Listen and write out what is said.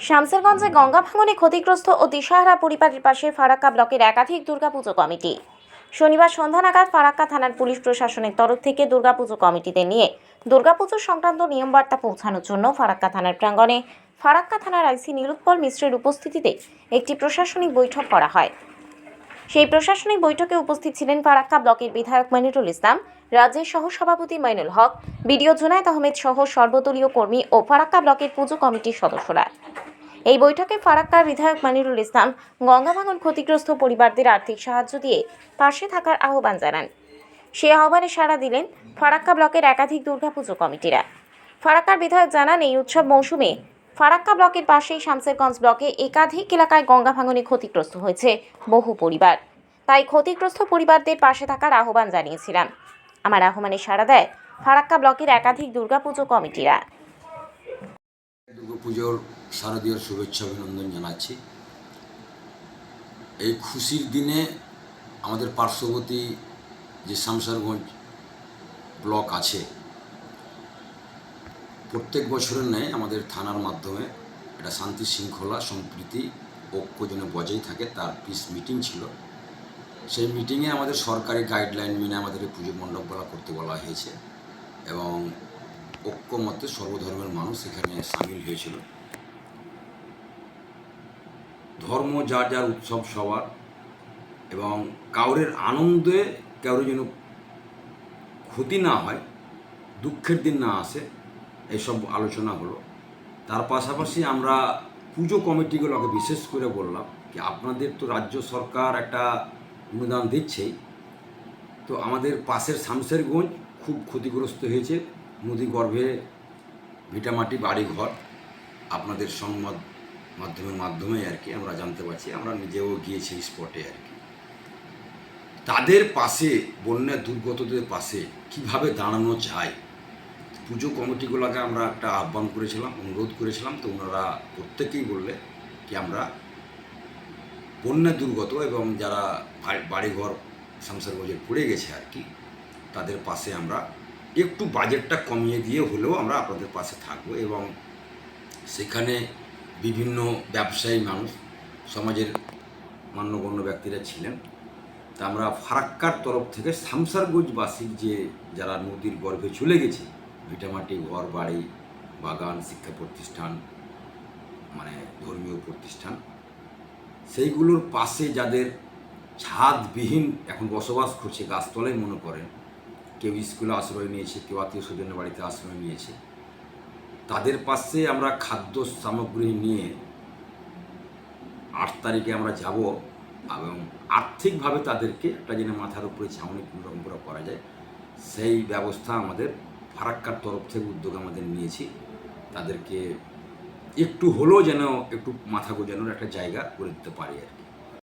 শামসেরগঞ্জে গঙ্গা ভাঙনে ক্ষতিগ্রস্ত ও দিশাহারা পরিবারের পাশে ফারাক্কা ব্লকের একাধিক দুর্গাপুজো কমিটি। শনিবার সন্ধ্যা নাগাদ ফারাক্কা থানার পুলিশ প্রশাসনের তরফ থেকে দুর্গাপুজো কমিটিতে নিয়ে দুর্গাপুজো সংক্রান্ত নিয়মবার্তা পৌঁছানোর জন্য ফারাক্কা থানার প্রাঙ্গণে ফারাক্কা থানার আইসি নিরুৎপল মিশ্রের উপস্থিতিতে একটি প্রশাসনিক বৈঠক করা হয়। সেই প্রশাসনিক বৈঠকে উপস্থিত ছিলেন ফারাক্কা ব্লকের বিধায়ক মনিরুল ইসলাম, রাজ্যের সহসভাপতি মাইনুল হক, বিডিও জুনায়েদ আহমেদ সহ সর্বদলীয় কর্মী ও ফারাক্কা ব্লকের পুজো কমিটির সদস্যরা। এই বৈঠকে ফারাক্কার বিধায়ক মানিরুল ইসলাম গঙ্গা ভাঙন ক্ষতিগ্রস্ত পরিবারদের আর্থিক সাহায্য দিয়ে পাশে থাকার আহ্বান জানান। সে আহ্বানে সাড়া দিলেন ফারাক্কা ব্লকের একাধিক দুর্গাপুজো কমিটিরা। ফারাক্কার বিধায়ক জানান, এই উৎসব মৌসুমে ফারাক্কা ব্লকের পাশেই শামসেরগঞ্জ ব্লকে একাধিক এলাকায় গঙ্গা ভাঙনে ক্ষতিগ্রস্ত হয়েছে বহু পরিবার। তাই ক্ষতিগ্রস্ত পরিবারদের পাশে থাকার আহ্বান জানিয়েছিলাম। আমার আহ্বানে সাড়া দেয় ফারাক্কা ব্লকের একাধিক দুর্গাপুজো কমিটিরা। দুর্গাপুজোর শারদীয় শুভেচ্ছা অভিনন্দন জানাচ্ছি। এই খুশির দিনে আমাদের পার্শ্ববর্তী যে শামসারগঞ্জ ব্লক আছে, প্রত্যেক বছরের ন্যায় আমাদের থানার মাধ্যমে একটা শান্তি শৃঙ্খলা, সম্প্রীতি, ঐক্য যেন বজায় থাকে, তার পিস মিটিং ছিল। সেই মিটিংয়ে আমাদের সরকারি গাইডলাইন মেনে আমাদেরকে পুজো মণ্ডপ বলা, করতে বলা হয়েছে এবং ঐক্যমতে সর্বধর্মের মানুষ এখানে সামিল হয়েছিল। ধর্ম যার যার উৎসব সবার, এবং কাউরের আনন্দে কারোর যেন ক্ষতি না হয়, দুঃখের দিন না আসে, এসব আলোচনা হলো। তার পাশাপাশি আমরা পুজো কমিটিগুলোকে বিশেষ করে বললাম কি, আপনাদের তো রাজ্য সরকার একটা অনুদান দিচ্ছেই। তো আমাদের পাশের শামশেরগঞ্জ খুব ক্ষতিগ্রস্ত হয়েছে। নদী গর্ভে ভিটামাটি বাড়ি ঘর আপনাদের সংবাদ মাধ্যমের মাধ্যমে আর কি আমরা জানতে পারছি, আমরা নিজেও গিয়েছি স্পটে আর কি। তাদের পাশে, বন্যা দুর্গতদের পাশে কীভাবে দাঁড়ানো যায়? পুজো কমিটিগুলোকে আমরা একটা আহ্বান করেছিলাম, অনুরোধ করেছিলাম, তো ওনারা প্রত্যেকেই বললে কি আমরা বন্যা দুর্গত এবং যারা বাড়ি- বাড়িঘর সংসারগঞ্জে পড়ে গেছে আর কি, তাদের পাশে আমরা একটু বাজেটটা কমিয়ে দিয়ে হলেও আমরা আপনাদের পাশে থাকব এবং সেখানে বিভিন্ন ব্যবসায়ী মানুষ, সমাজের মান্যগণ্য ব্যক্তিরা ছিলেন। তা আমরা ফারাক্কার তরফ থেকে শামসারগঞ্জবাসীর যে যারা নদীর গর্ভে চলে গেছে, ভিটামাটি ঘর, বাড়ি, বাগান, শিক্ষা প্রতিষ্ঠান মানে ধর্মীয় প্রতিষ্ঠান, সেইগুলোর পাশে যাদের ছাদবিহীন এখন বসবাস করছে গাছতলায় মনে করেন কেউ স্কুলে আশ্রয় নিয়েছে, কেউ আত্মীয় স্বজনের বাড়িতে আশ্রয় নিয়েছে। তাদের পাশে আমরা খাদ্য সামগ্রী নিয়ে আট তারিখে আমরা যাব এবং আর্থিকভাবে তাদেরকে একটা যেন মাথার উপরে ছাউনি কোনোরকম করে করা যায়, সেই ব্যবস্থা আমাদের ফারাক্কার তরফ থেকে উদ্যোগ আমাদের নিয়েছি। তাদেরকে একটু হলেও যেন, একটু মাথা গোজানোর একটা জায়গা করে দিতে পারি আর কি।